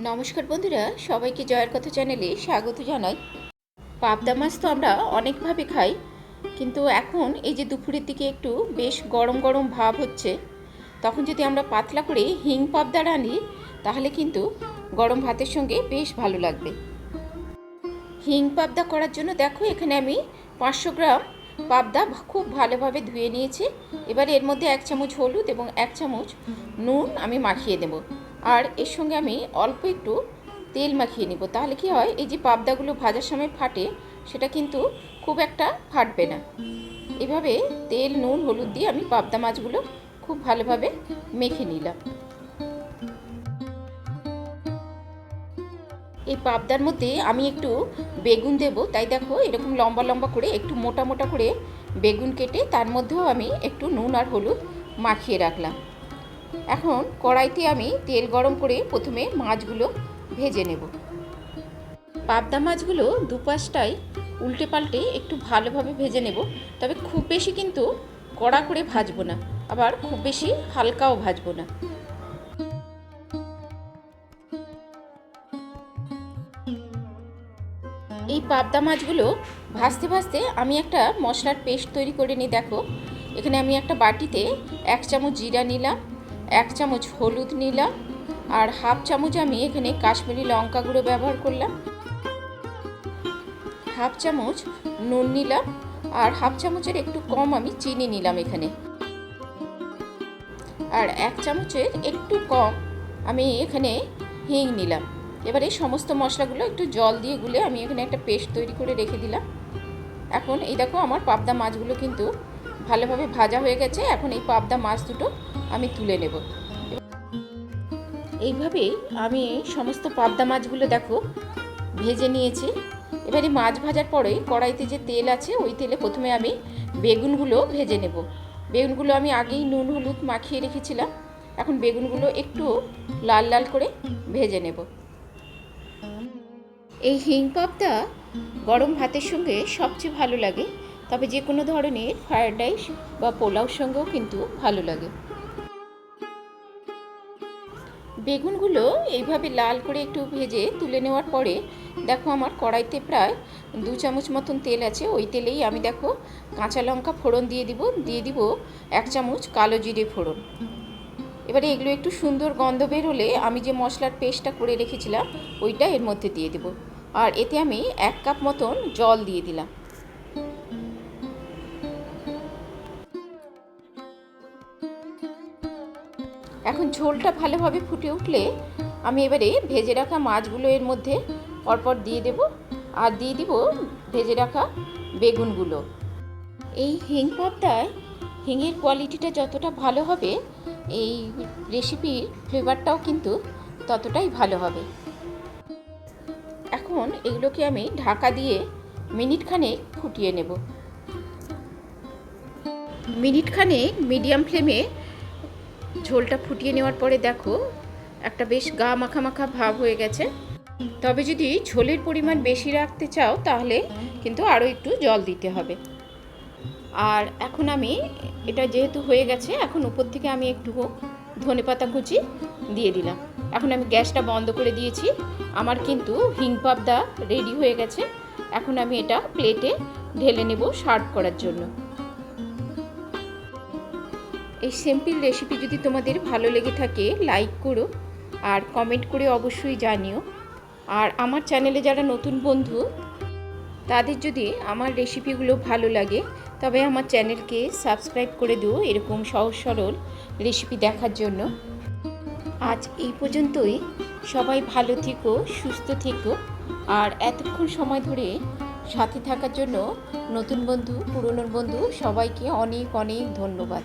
নমস্কার বন্ধুরা, সবাইকে জয়ের কথা চ্যানেলে স্বাগত জানাই। পাবদা মাছ তো আমরা অনেকভাবে খাই, কিন্তু এখন এই যে দুপুরের দিকে একটু বেশ গরম গরম ভাব হচ্ছে, তখন যদি আমরা পাতলা করে হিং পাবদা রানি তাহলে কিন্তু গরম ভাতের সঙ্গে বেশ ভালো লাগবে। হিং পাবদা করার জন্য দেখো, এখানে আমি পাঁচশো গ্রাম পাবদা খুব ভালোভাবে ধুয়ে নিয়েছি। এবার এর মধ্যে এক চামচ হলুদ এবং এক চামচ নুন আমি মাখিয়ে দেবো। আর এর সঙ্গে আমি অল্প একটু তেল মাখিয়ে নেব। তাহলে কি হয়, এই যে পাবদাগুলো ভাজার সময় ফাটে, সেটা কিন্তু খুব একটা ফাটবে না। এভাবে তেল, নুন, হলুদ দিয়ে আমি পাবদা মাছগুলো খুব ভালোভাবে মেখে নিলাম। এই পাবদার মধ্যে আমি একটু বেগুন দেব। তাই দেখো, এরকম লম্বা লম্বা করে, একটু মোটা মোটা করে বেগুন কেটে তার মধ্যেও আমি একটু নুন আর হলুদ মাখিয়ে রাখলাম। এখন কড়াইতে আমি তেল গরম করে প্রথমে মাছগুলো ভেজে নেব। পাবদা মাছগুলো দুপাশটাই উল্টে পাল্টে একটু ভালোভাবে ভেজে নেব, তবে খুব বেশি কিন্তু কড়া করে ভাজবো না, আবার খুব বেশি হালকাও ভাজবো না। এই পাবদা মাছগুলো ভাজতে ভাজতে আমি একটা মশলার পেস্ট তৈরি করে নিই, দেখো। এখানে আমি একটা বাটিতে এক চামচ জিরা নিলাম এক চামচ হলুদ নিলাম আর হাফ চামচ আমি এখানে কাশ্মীরি লঙ্কা গুঁড়ো ব্যবহার করলাম। হাফ চামচ নুন নিলাম আর হাফ চামচের একটু কম আমি চিনি নিলাম এখানে। আর এক চামচের একটু কম আমি এখানে হিং নিলাম। এবার এই সমস্ত মশলাগুলো একটু জল দিয়ে গুলে আমি এখানে একটা পেস্ট তৈরি করে রেখে দিলাম। এখন এই দেখো আমার পাবদা মাছগুলো কিন্তু ভালোভাবে ভাজা হয়ে গেছে, এখন এই পাবদা মাছ দুটো আমি তুলে নেব। এইভাবে আমি সমস্ত পাবদা মাছগুলো দেখো, ভেজে নিয়েছি। এবারে মাছ ভাজার পরে কড়াইতে যে তেল আছে, ওই তেলে প্রথমে আমি বেগুনগুলো ভেজে নেব। বেগুনগুলো আমি আগেই নুন, হলুদ মাখিয়ে রেখেছিলাম, এখন বেগুনগুলো একটু লাল লাল করে ভেজে নেব। এই হিং পাবদা গরম ভাতের সঙ্গে সবচেয়ে ভালো লাগে। তবে যে কোনো ধরনের ফ্রায়েড রাইস বা পোলাওর সঙ্গেও কিন্তু ভালো লাগে। বেগুনগুলো এইভাবে লাল করে একটু ভেজে তুলে নেওয়ার পরে, দেখো আমার কড়াইতে প্রায় দু চামচ মতন তেল আছে, ওই তেলেই আমি দেখো কাঁচা লঙ্কা ফোড়ন দিয়ে দিব দিয়ে দিব এক চামচ কালো জিরে ফোড়ন। এবারে এগুলো একটু সুন্দর গন্ধ বের হলে আমি যে মশলার পেস্টটা করে রেখেছিলাম, ওইটা এর মধ্যে দিয়ে দেবো। আর এতে আমি এক কাপ মতন জল দিয়ে দিলাম। এখন ঝোলটা ভালোভাবে ফুটে উঠলে আমি এবারে ভেজে রাখা মাছগুলো এর মধ্যে পরপর দিয়ে দেব আর দিয়ে দিব ভেজে রাখা বেগুনগুলো। এই হিং পাবদায় হিঙের কোয়ালিটিটা যতটা ভালো হবে, এই রেসিপির ফ্লেভারটাও কিন্তু ততটাই ভালো হবে। এখন এগুলোকে আমি ঢাকা দিয়ে মিনিট খানেক ফুটিয়ে নেব। মিনিট খানেক মিডিয়াম ফ্লেমে ঝোলটা ফুটিয়ে নেওয়ার পরে দেখো, একটা বেশ গা মাখা মাখা ভাব হয়ে গেছে। তবে যদি ঝোলের পরিমাণ বেশি রাখতে চাও, তাহলে কিন্তু আরও একটু জল দিতে হবে। আর এখন আমি, এটা যেহেতু হয়ে গেছে, এখন উপর থেকে আমি একটু ধনে পাতা কুচি দিয়ে দিলাম। এখন আমি গ্যাসটা বন্ধ করে দিয়েছি। আমার কিন্তু হিং পাবদা রেডি হয়ে গেছে। এখন আমি এটা প্লেটে ঢেলে নেব সার্ভ করার জন্য। এই সিম্পল রেসিপি যদি তোমাদের ভালো লেগে থাকে লাইক করো আর কমেন্ট করে অবশ্যই জানিও। আর আমার চ্যানেলে যারা নতুন বন্ধু, তাদের যদি আমার রেসিপিগুলো ভালো লাগে, তবে আমার চ্যানেলকে সাবস্ক্রাইব করে দিও এরকম সহজ সরল রেসিপি দেখার জন্য। আজ এই পর্যন্তই। সবাই ভালো থেকো, সুস্থ থেকো। আর এতক্ষণ সময় ধরে সাথে থাকার জন্য নতুন বন্ধু, পুরনো বন্ধু, সবাইকে অনেক অনেক ধন্যবাদ।